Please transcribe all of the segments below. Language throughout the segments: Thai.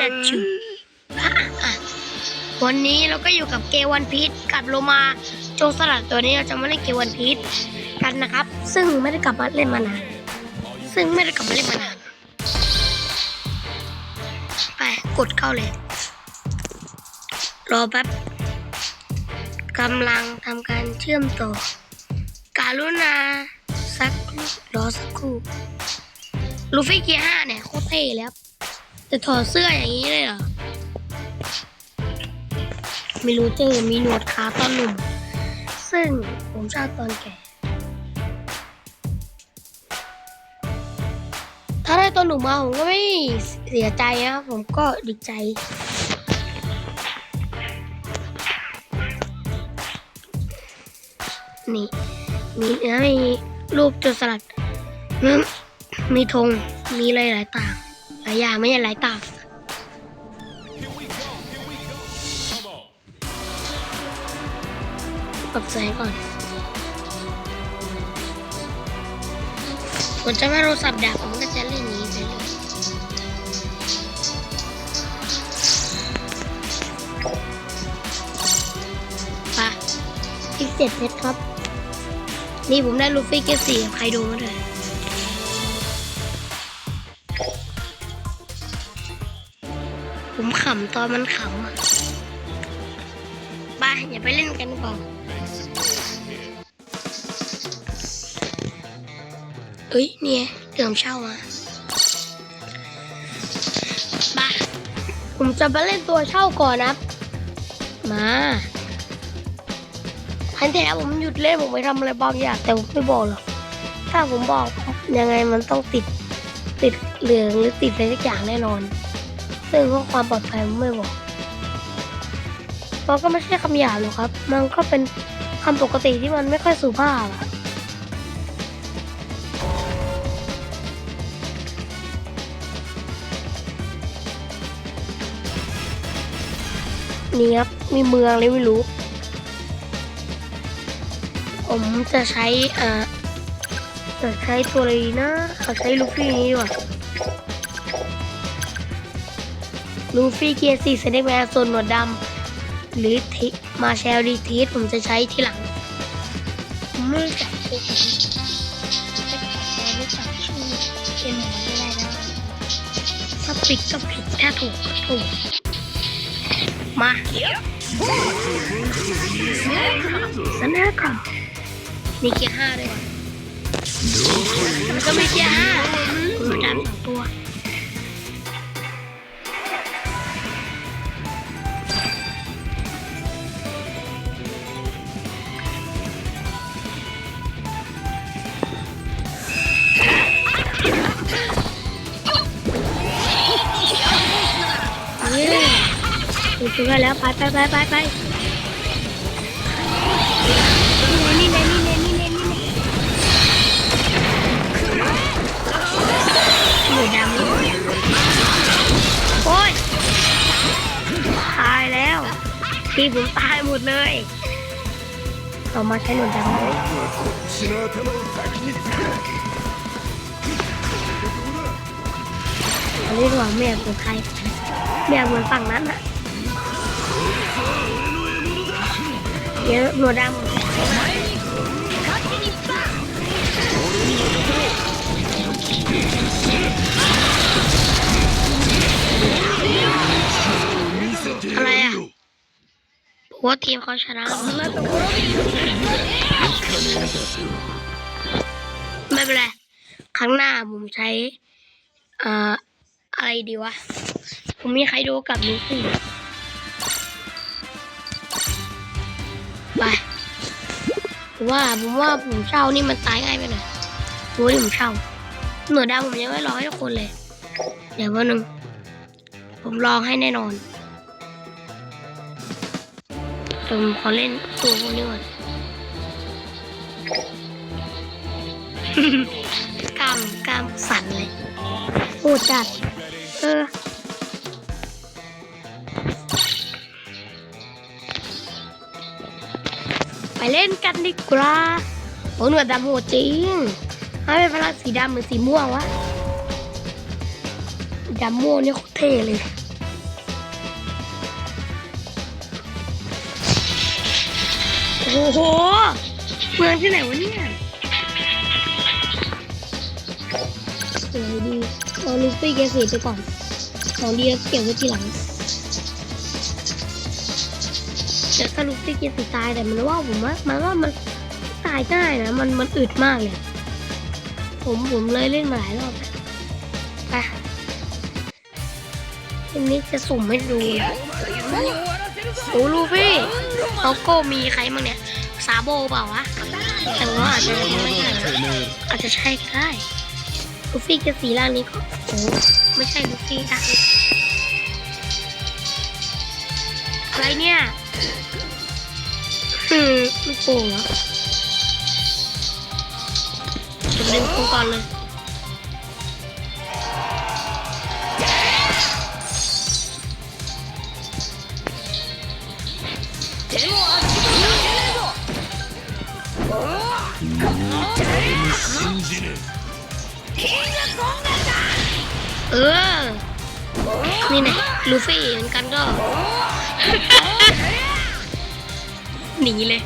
ดัชชูอะอะวันนี้เราก็อยู่กับเกวันพีชกับโลมาโจรสลัดตัวนี้เราจะมาเล่นเกวันพีชกันนะครับ ซึ่งไม่ได้กลับมาเล่นมานานซึ่งไม่ได้กลับมาเล่นมานานไปกดเข้าเลย รอแป๊บกำลังทำการเชื่อมต่อ การุณาสักรอสักครู่ลูฟี่เกียร์ห้าเนี่ยโคตรเท่แล้ว แต่ถอดเสื้ออย่างนี้เลยเหรอ ไม่รู้เจอมีหนวดขาตอนหนุ่ม ซึ่งผมชอบตอนแก่ ถ้าได้ตอนหนุ่มมาผมก็ไม่เสียใจนะครับผมก็ดีใจ นี่มีนะมีรูปจุดสลัดมีธงมีอะไรหลายต่างายาไม่ใช่หลตางปรับแสงก่อน ผมจะไม่โทรศัพท์ดับผมก็จะเล่นอย่างนี้ไปเลยไปะอีกเจ็ดเพชรครับ นี่ผมได้ลูฟี่เกยร์สี่กับใครดูมาเลย ตอนมันขำอะไปอย่าไปเล่นกันก่อนเอ้ยเนี่ยเติมเช่ามาไปผมจะไปเล่นตัวเช่าก่อนนะมาอันที่แล้วผมหยุดเล่นผมไปทำอะไรบางอย่างแต่ผมไม่บอกหรอกถ้าผมบอกยังไงมันต้องติดติดเหลืองหรือติดอะไรสักอย่างแน่นอน ซึ่งเพื่อความปลอดภัยไม่บอกมันก็ไม่ใช่คำหยาบหรอกครับ มันก็เป็นคำปกติที่มันไม่ค่อยสุภาพอะนี่ครับ มีเมืองเลยไม่รู้ ผมจะใช้อ่อจะใช้ตัวอะไรนะเอาใช้ลูฟี่นี้ดีกว่า ลูฟี่เกียร์สี่เซนต์แมนโซนหนวดดำหรือทิมาแชลดีทีสผมจะใช้ทีหลังมไม่รู้จักตัวนี้แต่รู้จักชื่อเป็นหมอไม่ได้นะถ้าผิดก็ผิดถ้าถูกก็ถูก มาสนาคอมมีเกียร์ห้าด้วยมันก็มีเกียร์ห้าคุณดันสองตัว ถึงกันแล้วไปไปไปไปไปนี่น่นี่น่นี่น่นี่แน่นี่แน่หนูดำโอ้ยตายแล้วพี่ผมตายหมดเลยต่อมาใช้หนูดำอันนี้ดีกว่าไม่อยากเป็นใครไม่เหมือนฝั่งนั้นอะ เยอะหนวดดำอะไรอะว่าทีมเขาชนะไม่เป็นไร ครั้งหน้าผมใช้เอ่ออะไรดีวะ ผมมีใครดูกับลูฟี่ ผมว่าผมว่าผมเช่านี่มันตายง่ายไปหน่อยผมว่ผมเช่าหนวดดำผมยังไม่รอให้ทุกคนเลย เดี๋ยววันหนึ่งผมลองให้แน่นอนผมขอเล่นตัวพวกนี้ก่อนกล้ามกล้ามสั่นเลยพูดจัด เออ ไปเล่นกันดีกว่าโอ้หนวดดำโหดจริงถ้าเป็นพลังสีดำเหมือนสีม่วงวะดำม่วงเนี่ยโคตรเท่เลยโอ้โหเมืองที่ไหนวะเนี่ยสวยดีเอาลูฟี่แกเสีไปก่อนของดีเก็บไว้ทีหลัง ลูฟี่เกยร์สีตายแต่มันว่าผมว่ามันว่ามันตายง่ายนะ มันมันอึดมากเลยผมผมเลยเล่นมาหลายรอบแล้วไปทีนี้จะสุ่มให้ดูโอ้ลูฟี่โลโก้มีใครบ้างเนี่ยซาโบเปล่าวะแต่ว่าอาจจะไม่ใช่อาจจะใช่ก็ได้ลูฟี่กับสีร่างนี้ก็โอ้ไม่ใช่ลูฟี่ร่างนี้อะไรเนี่ย ลูกโป่งเหรอผมเล่นโป่ก่อนเลยเออ นี่ไงลูฟี่เหมือนกันก็ หนีเลย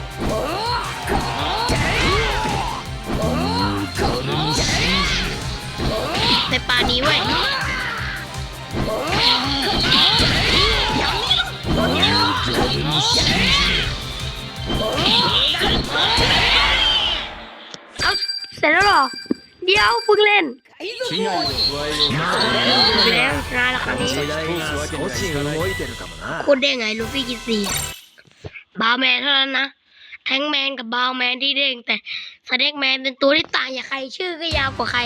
ในป่านี้เว้ย เอาเสร็จแล้วเหรอ เดี๋ยวเพิ่งเล่น 危害を加えよう แล้วชนะแล้วครั้งนี้ 時代が少し動いてるかもな พูดได้ไงลูฟี่กินสี่อะ บาวแมนเท่านั้นนะแทงแมนกับบาวแมนที่เด้งแต่สเน็กแมนเป็นตัวที่ต่างจากใครชื่อก็ยาวกว่าใคร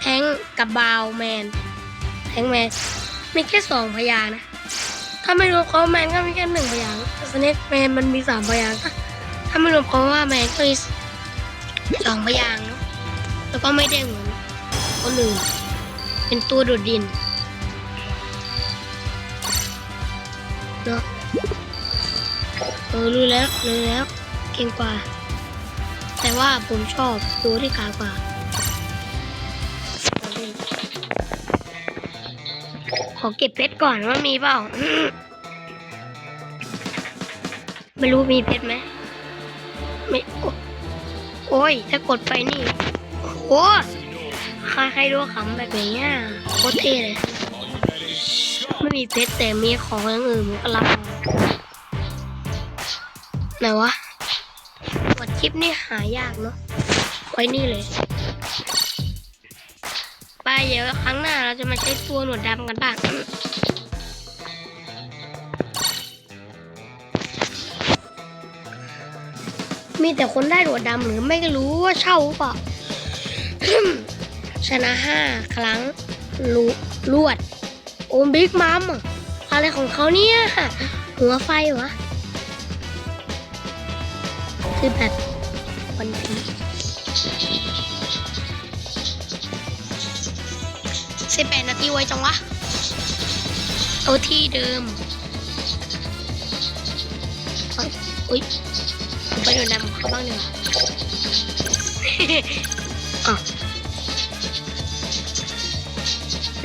แทงกับบาวแมนแทงแมนมีแค่สองพยางนะ ถ้าไม่รวมเขาแมนก็มีแค่หนึ่งพยางสเน็กแมนมันมีสามพยางถ้าถ้าไม่รวมเขาว่าแมนก็มีสองพยางค์เนะแล้วก็ไม่เด้งเหมือนคนอื่นเป็นตัวโดดดินเนาะ ออรู้แล้วรู้แล้ว เก่งกว่า แต่ว่าผมชอบตัวที่ขากว่าขอเก็บเพชรก่อนว่ามีเปล่า ไม่รู้มีเพชรไหมไม่โอ้ย ถ้ากดไปนี่ โอ้ใครใครดูขำแบบนี้อะโคตรเท่เลย ไม่มีเพชรแต่มีของอย่างอื่นก็รับมา ไหนวะกดคลิปนี่หายากเนาะไว้นี่เลย ไปเดี๋ยวครั้งหน้าเราจะมาใช้ตัวหนวดดำกันบ้างมีแต่คนได้หนวดดำหรือไม่รู้ว่าเช่าเปล่าชนะห้าครั้งรูรวด โอมบิ๊กมัมอะไรของเขาเนี่ยหัวไฟวะ คือแบบวันพีสิบแปดนาทีไว้จังวะ เอาที่เดิมอุ้ยไปโดนดำเขาบ้างเนีกว่ยอะ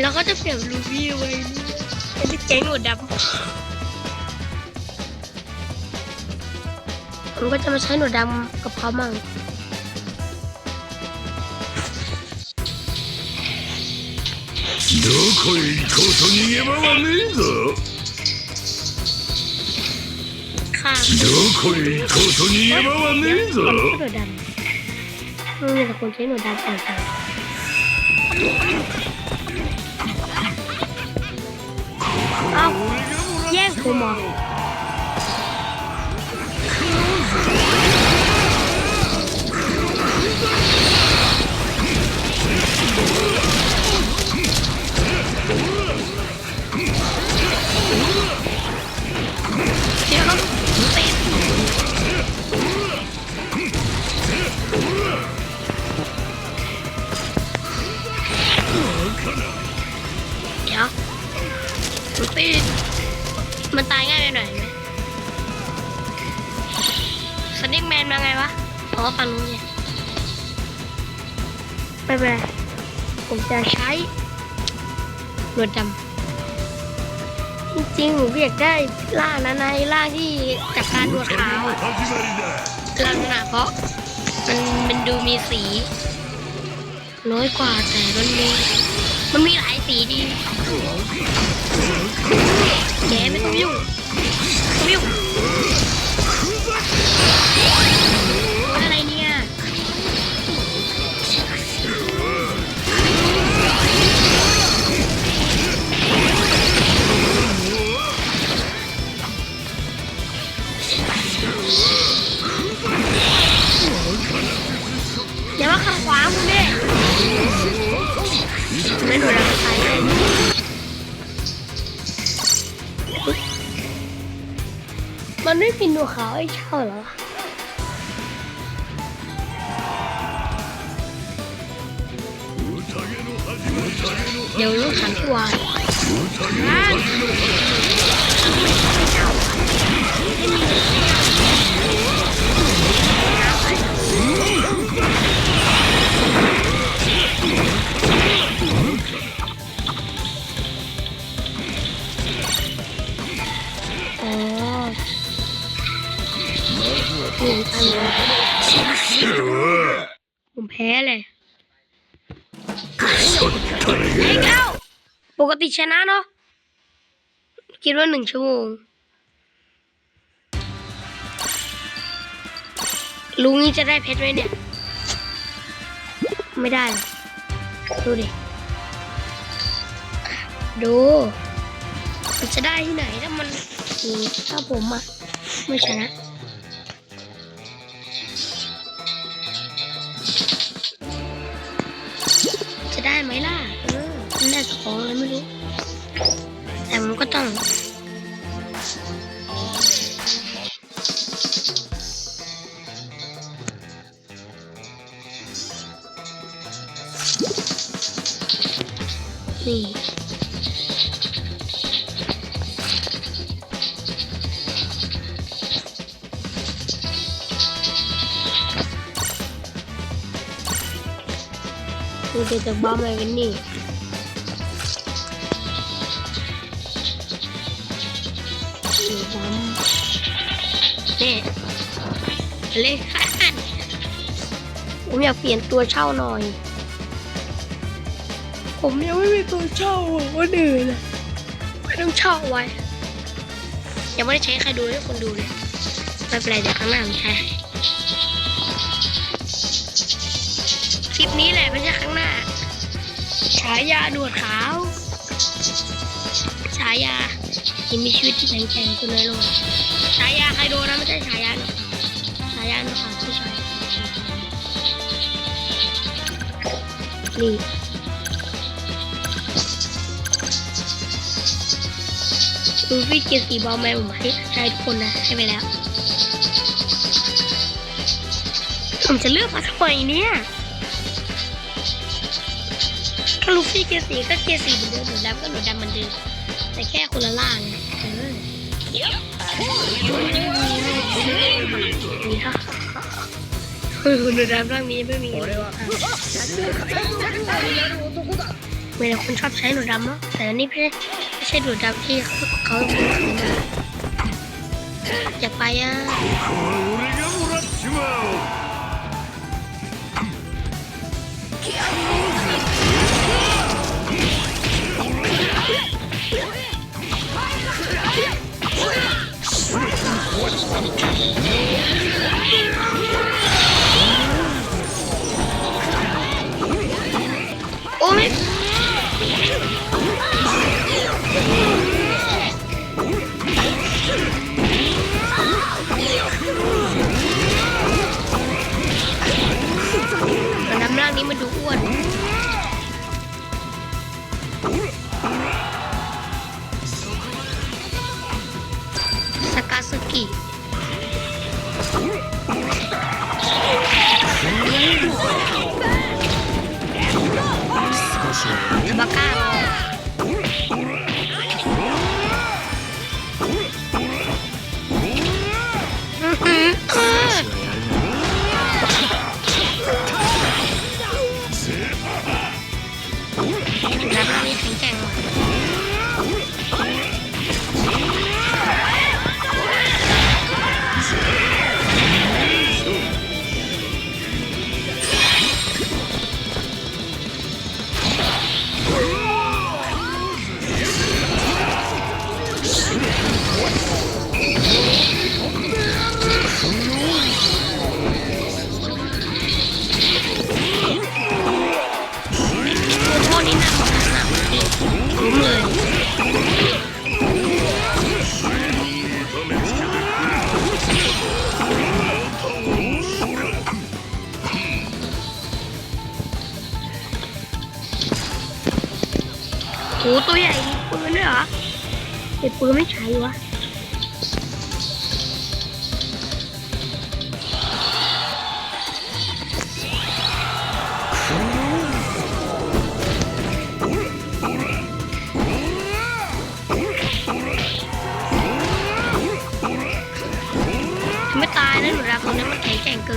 แล้วก็จะเปลี่ยนลูบี้ไว้เนี่ยเป็นที่แก๊งหัวดำ ผมก็จะมาใช้หนวดดำกับเขามั่ง どこへ行こうと逃げ場はねえぞ ค่ะ どこへ行こうと逃げ場はねえぞ คนใช้หนวดดำไม่มีแต่คนใช้หนวดดำแต่กันเอ้าแย่งผมเหรอ ล่างนะนในล่างที่จากการดูดขาวล่างนั้เพราะมันมันดูมีสี น้อยกว่าแต่มันมีมันมีหลายสีดีแกไม่ต้องยุ่งไม่ต้องยุ่ง มันไม่มีหนูขาวให้เช่าเหรอเดี๋ยวลูกถามพี่ว นะเนาะคิดว่าหนึ่งชั่วโมง ลุงนี่จะได้เพชรไหมเนี่ย ไม่ได้ ดูดิ ดู มันจะได้ที่ไหนถ้ามันถ้าผมอะไม่ชนะจะได้ไหมล่ะ เออมันได้ของอะไรไม่รู้ มันก็ต้องนี่ดูเเลยผมอยากเปลี่ยนตัวเช่าหน่อย ผมยังไม่มีตัวเช่าอะว่าเหนื่อยเลยไม่ต้องเช่าไว้ ยังไม่ได้ใช้ใครดูให้คนดูเลยไม่เป็นไรเดี๋ยวครั้างหน้าผมใช้ให้คลิปนี้แหละไม่ใช่ครั้างหน้า ฉายาหนวดขาว ฉายาที่มีชีวิตที่แข็งแกร่งสุดในโลกฉายาใครโดนนะไม่ใช่ฉายาหนวดขาวฉายาหนวดขาวผู้ชายนี่ลูฟี่เกียร์สีบอลแมนผมให้ใช้ทุกคนนะให้ไปแล้วผมจะเลือกมาทำไมเนี่ยถ้าลูฟี่เกียร์สีก็เกียร์สีเหมือนเดิมหนูดำก็หนูดำเหมือนเดิมแต่แค่คนละล่างเออ นี้ค่ะคือคุณดูดามร่างนี้ไม่มีเวลาคนชอบใช้หนูดำเนาะแต่อันนี้ไม่ใช่ไม่ใช่หนูดำที่เขาเขาอยากไปอะ โอ้ยมันน้ำร่างนี้มันดูอ้วน สาก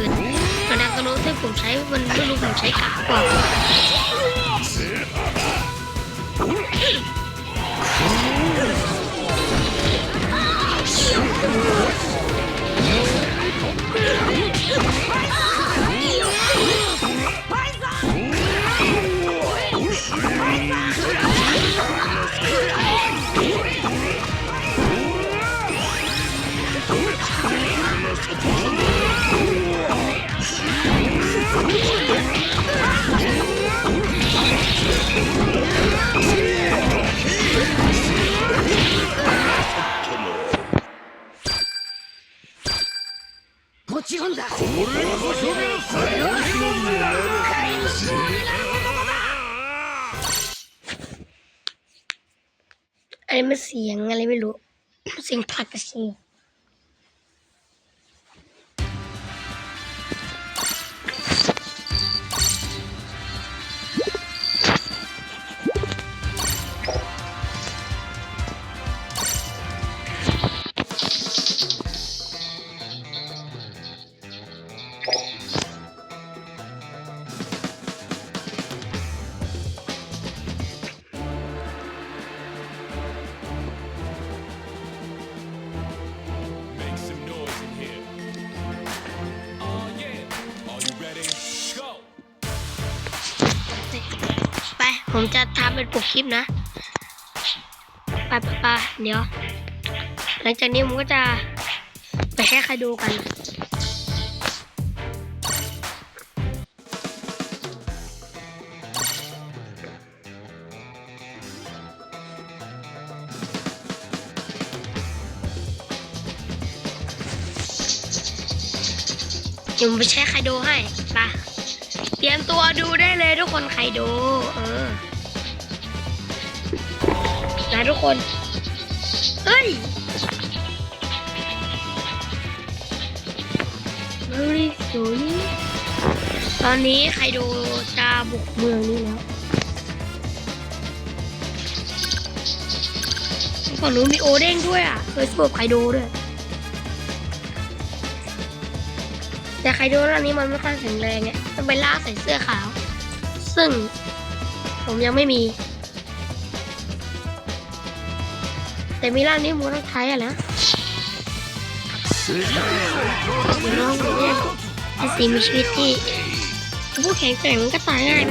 ข็งแกร่งเกินหนูดาวตัวนู้นที่ผมใช้มันไม่รู้ผมใช้กากกว่าอั นนี้มันเสียงอะไรไม่รู้เสียงผักกระเชีย ปกคลิปนะไปไปไปเดี๋ยว หลังจากนี้ผมก็จะไปแค่ใครดูกันเดี๋ยวผมไปแช่ไคโดให้ไปเตรียมตัวดูได้เลยทุกคนไคโด เออ นะทุกคน เฮ้ยเฮ้ยสวยตอนนี้ไคโดจะบุกเมืองนี้แล้วฝั่งนู้นมีโอเด้งด้วยอะ เคยสู้กับไคโดด้วย แต่ไคโดร่างนี้มันไม่ค่อยแข็งแรงเนี่ยต้องไปล่าใส่เสื้อขาว ซึ่ง ผมยังไม่มี แต่มีร่างนี้มูต้องใช้อะนะน้องเนี่ยเป็นสิ่มีชีวิตที่ผู้แข็งแกร่งมันก็ตายง่าย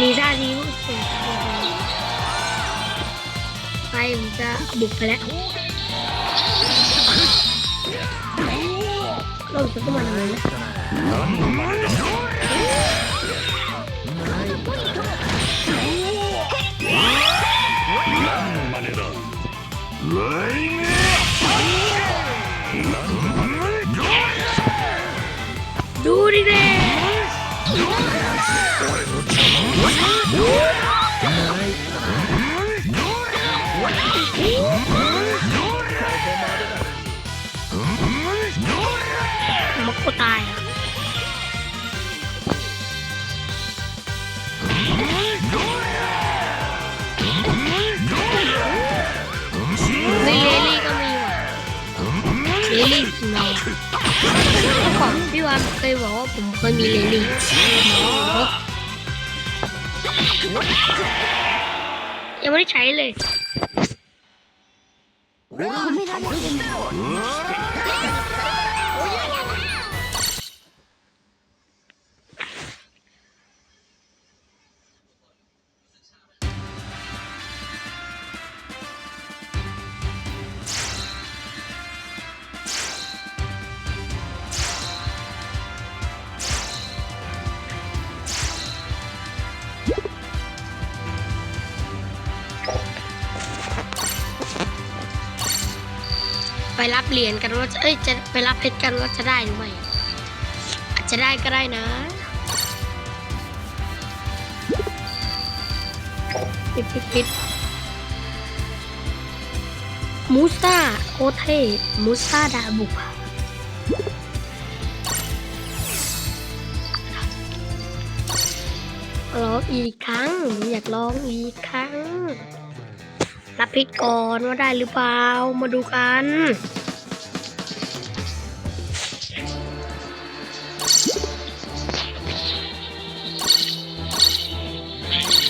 มีด้ดีมันเลย ไปผมจะบุกไปแล้วเราจะต้องมาทำไมนะดูดิเด้ วาเคยบอกว่าผมเคยมีเลลี่ยังไม่ได้ใช้เลย รับเหรียญกันว่าจะเอ้ยจะไปรับเพชรกันว่าจะได้หรือไม่อาจจะได้ก็ได้นะปิดปิดปิดมูซ่าโคเทมูซ่าดาบุกลองอีกครั้ง อยากลองอีกครั้ง รับพิษก่อนว่าได้หรือเปล่า มาดูกัน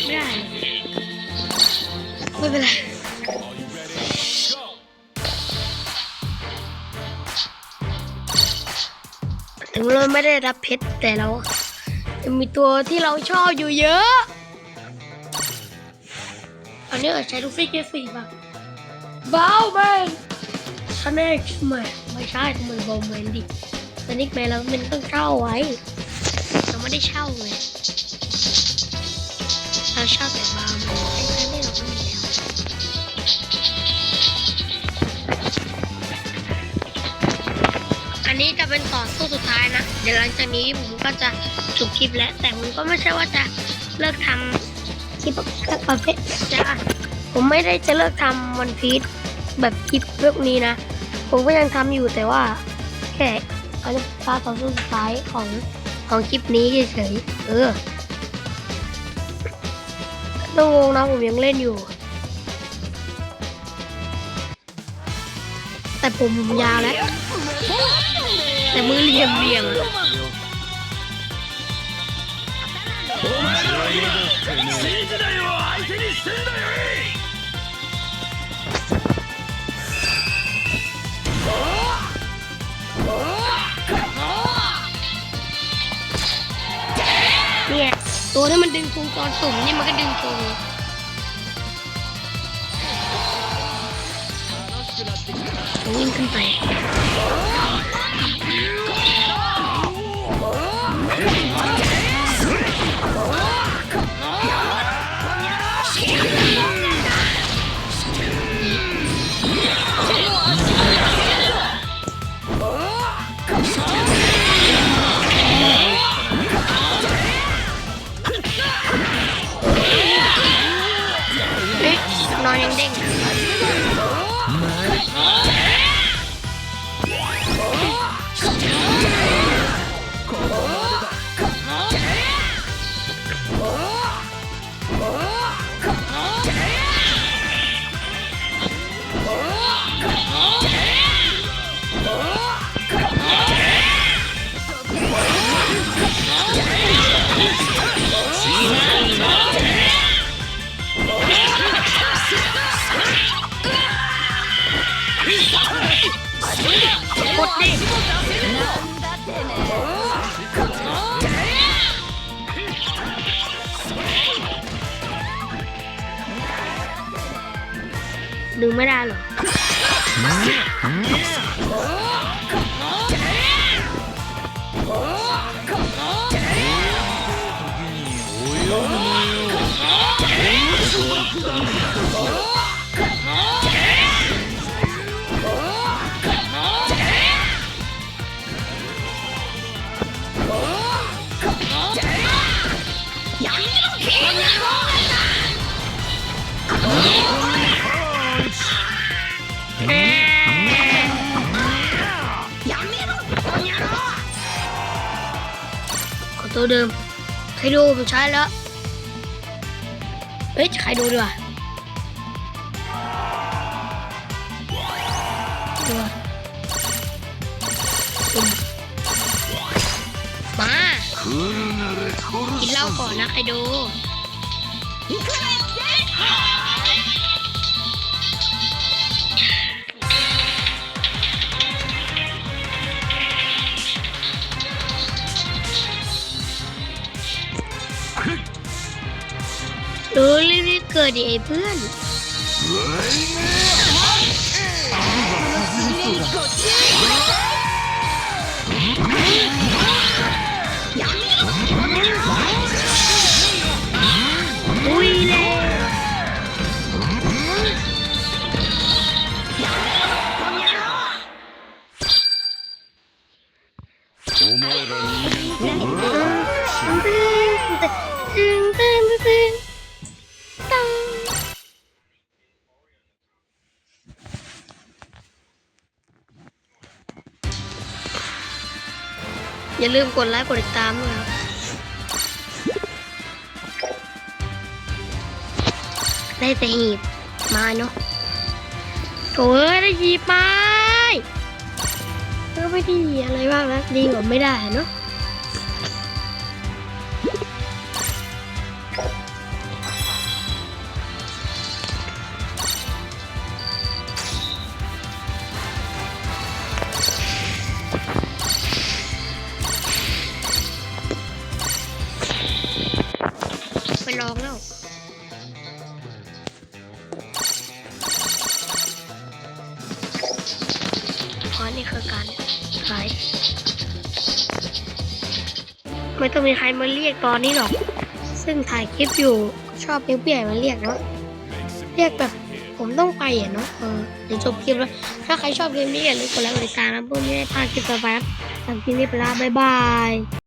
ไม่ได้ไม่เป็นไรถึงเราไม่ได้รับเพชรแต่เรายังมีตัวที่เราชอบอยู่เยอะ อันนี้ใช้ลูฟี่เกสสี่ป่ะเบาแมนสเน็กแมนไม่ใช่ทำไมเบาแมนดิสเน็กแมนเราเป็นต้องเช่าไว้เราไม่ได้เช่าไงเราเช่าแต่เบาแมนไอ้แค่นี้เราก็มีแล้วอันนี้จะเป็นต่อสู้สุดท้ายนะ เดี๋ยวหลังจากนี้ผมก็จะจบคลิปแล้ว แต่ผมก็ไม่ใช่ว่าจะเลิกทำ คลิปประเภทจะผมไม่ได้จะเลิกทำวันพีชแบบคลิปพวกนี้นะ ผมก็ยังทำอยู่แต่ว่าแค่อันนี้พาต่อสู้สุดท้ายของของคลิปนี้เฉยๆเออต้องงงนะผมยังเล่นอยู่ แต่ผมยาวแล้ว แต่มือเหลี่ยมเห ลี่ยม 新時代を相手にしてんだよい เนี่ยตัวที่มันดึงพุงตอนสุ่มนี่มันก็ดึงพุงวิ่งขึ้นไป ดึงไม่ได้หรอ ตัวเดิมใครดูผมใช้แล้ว เฮ้ยใครดูดีกว่ามากินเหล้าก่อนนะใครดู เออรีบๆเกิดดิไอ้เพื่อน ลืมกดไลค์กดติดตามด้วยครับได้แต่หีบมาเนาะโถ่เอ้ยได้หีบไม้ก็ไม่ดีอะไรบ้างนะดีกว่าไม่ได้เนาะ กตอนนี้หรอก ซึ่งถ่ายคลิปอยู่ชอบเรียกพี่ใหญ่มาเรียกเนาะเรียกแบบผมต้องไปอะเนาะเออเดี๋ยวจบคลิปแล้ว ถ้าใครชอบคลิปนี้อย่าลืมกดไลค์กดติดตามนะเพื่อไม่ให้พลาดคลิปต่อไปครับสำหรับคลิปนี้ไปละบ๊ายบาย